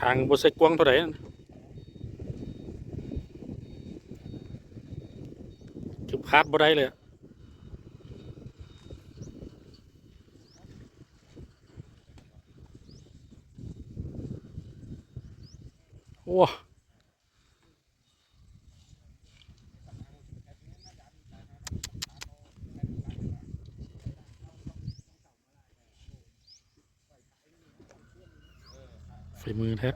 ทางบ่ใส่กว้างเท่าไหร่จุดพาดบ่ได้เลยอะ โอ้ฝีมือแท้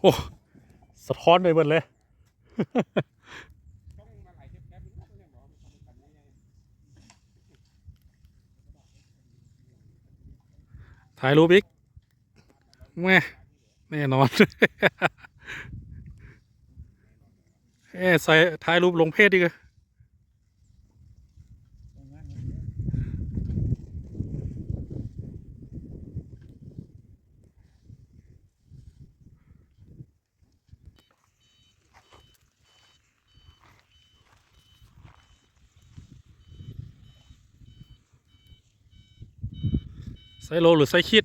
โอ้ สะท้อนไปหมดเลย ถ่ายรูปอีกแม่แน่นอน เอ้ใส่ถ่ายรูปลงเพจดีกว่าใส่โลหรือใส่คิด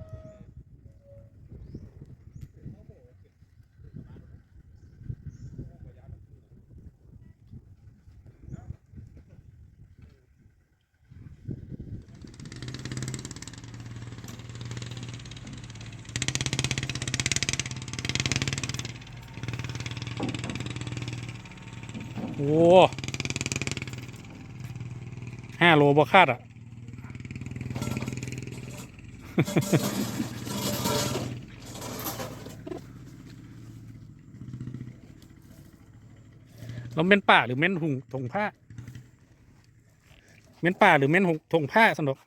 อ้ห้าโลบ่คาดอะ เราเม้นป่าหรือเม้นหุงถงผ้า เม้นป่าหรือเม้นหงถงผ้าสนุก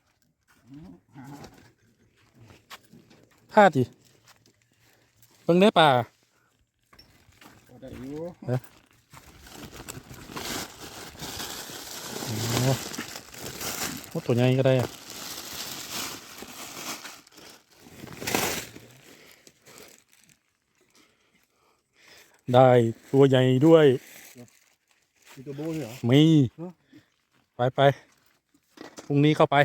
ผ้าจีเบิ่งได้ป่าได้อยู่ โอ้ตัวใหญ่ก็ได้อะได้ตัวใหญ่ด้วย มีตัวโบ้ด้วยเหรอ มี ไปไปพรุ่งนี้เข้าไป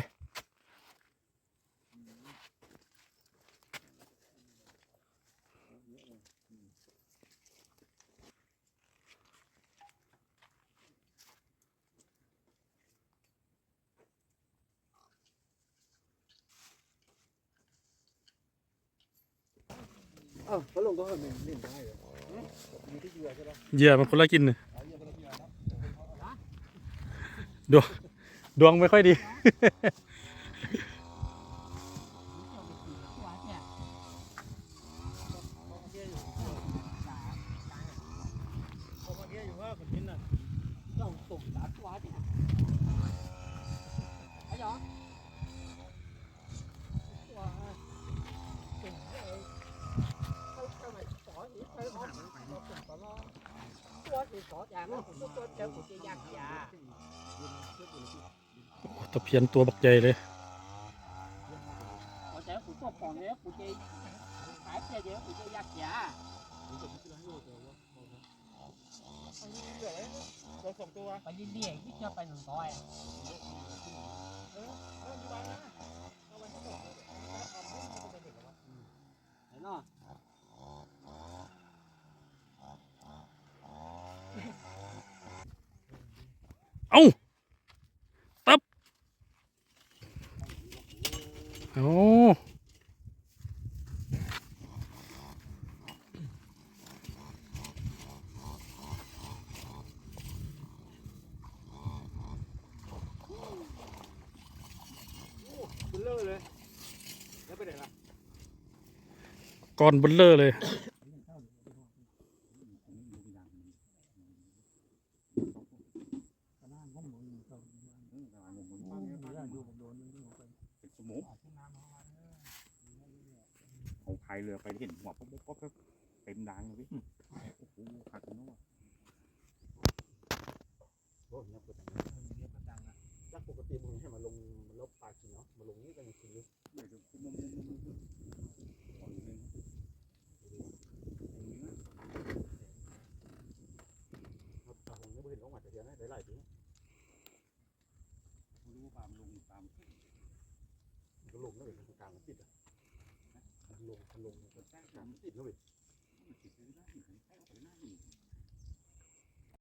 อ้าวเขาลงก็เห้มันเล่นได้เหรอมีที่เหยื่อใช่ปะเหยื่อมันคนละกินเลยดวงดวงไม่ค่อยดี ตะเพียนตัวบักใหญ่เลยเราสองตัว ไปเรื่อยๆยิ่งจะไปหนึ่งร้อยเห็นเนาะเอ้ โอ้ลอเลยแล้วไปไหนล่ะก้อนเบลเลอร์เลยเป็นสมุนเอาพายเรือไปเห็นหัวป๊อปป๊อปป๊อปเต็มดังเลยพี่โอ้โหขาดกันเนาะโอ้ยเนี่ยปวดจังจากปกติมึงให้มาลงมาลบปลากินเนาะมาลงนี่กันกินเลยเดี๋ยวมุมมุมมุมมุมมุมขออีกนิดนึงครับปลาหงนี่ไม่เห็นเขามาแต่เดียวนะหลายๆปีไม่รู้ว่าปลามันลงตามมันก็ลงแล้วเลยกลางมันติดอะมัน ลงลงก็ได้สามสิบแล้วเว้ย